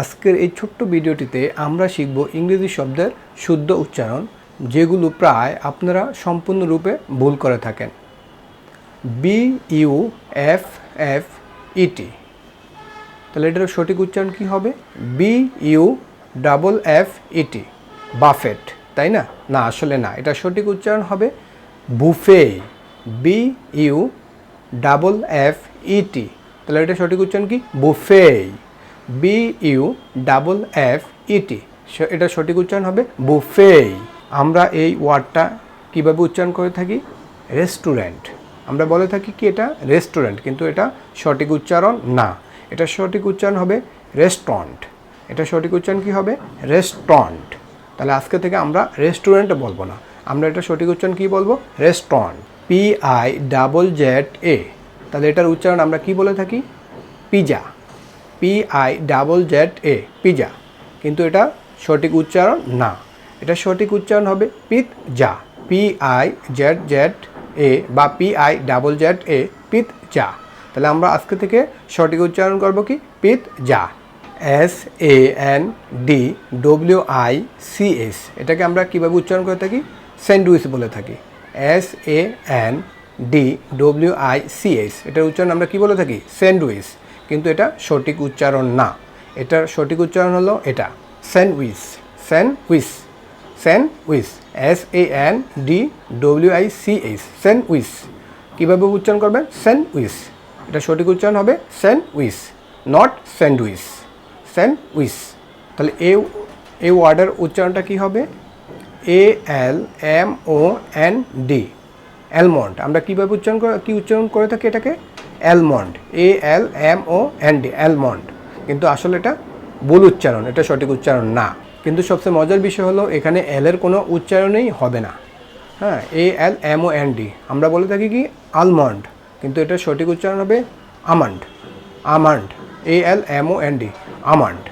আজকের এই ছোট্ট ভিডিওটিতে আমরা শিখব ইংরেজি শব্দের শুদ্ধ উচ্চারণ, যেগুলো প্রায় আপনারা সম্পূর্ণরূপে ভুল করে থাকেন। B U F F E T তাহলে এটার সঠিক উচ্চারণ কী হবে? B U double F E T buffet, তাই না? না, আসলে না, এটা সঠিক উচ্চারণ হবে buffet B U double F E T তাহলে এটা সঠিক উচ্চারণ কি? Buffet. B U double F E T এটা সঠিক উচ্চারণ হবে বুফে। আমরা এই ওয়ার্ডটা কীভাবে উচ্চারণ করে থাকি? রেস্টুরেন্ট। আমরা বলে থাকি কি এটা? রেস্টুরেন্ট, কিন্তু এটা সঠিক উচ্চারণ না। এটা সঠিক উচ্চারণ হবে রেস্টুরেন্ট। এটা সঠিক উচ্চারণ কি হবে? রেস্টুরেন্ট। তাহলে আজকে থেকে আমরা রেস্টুরেন্ট বলব না। আমরা এটা সঠিক উচ্চারণ কি বলব? Restaurant. P I double Z A তাহলে এটার উচ্চারণ আমরা কি বলে থাকি? Pizza. P I double Z A pizza কিন্তু এটা সঠিক উচ্চারণ না। এটা সঠিক উচ্চারণ হবে pizza P I Z Z A বা P I double Z A pizza তাহলে আমরা আজকে থেকে সঠিক উচ্চারণ করব কি? Pizza S A N D W I C S এটাকে আমরা কীভাবে উচ্চারণ করে থাকি? স্যান্ডউইচ বলে থাকি। S A N D W I C S এটার উচ্চারণ আমরা কি বলে থাকি? স্যান্ডউইচ। কিন্তু এটা সঠিক উচ্চারণ না। এটার সঠিক উচ্চারণ হলো এটা। Sandwich sandwich sandwich S A N D W I C H sandwich কীভাবে উচ্চারণ করবেন স্যান্ডউইচ এটা সঠিক উচ্চারণ হবে স্যান্ডউইচ নট স্যান্ডউইচ। স্যান্ডউইচ তাহলে এ এই ওয়ার্ডের উচ্চারণটা কী হবে? A, L, M, O, N, D. Almond. আমরা কীভাবে উচ্চারণ কী উচ্চারণ করে থাকি এটাকে? Almond A L M O N D almond কিন্তু আসলে এটা ভুল উচ্চারণ, এটা সঠিক উচ্চারণ না। কিন্তু সবচেয়ে মজার বিষয় হলো, এখানে এলের কোনো উচ্চারণেই হবে না। হ্যাঁ A L M O N D আমরা বলে থাকি কি? আলমন্ড কিন্তু এটা সঠিক উচ্চারণ হবে almond almond A L M O N D almond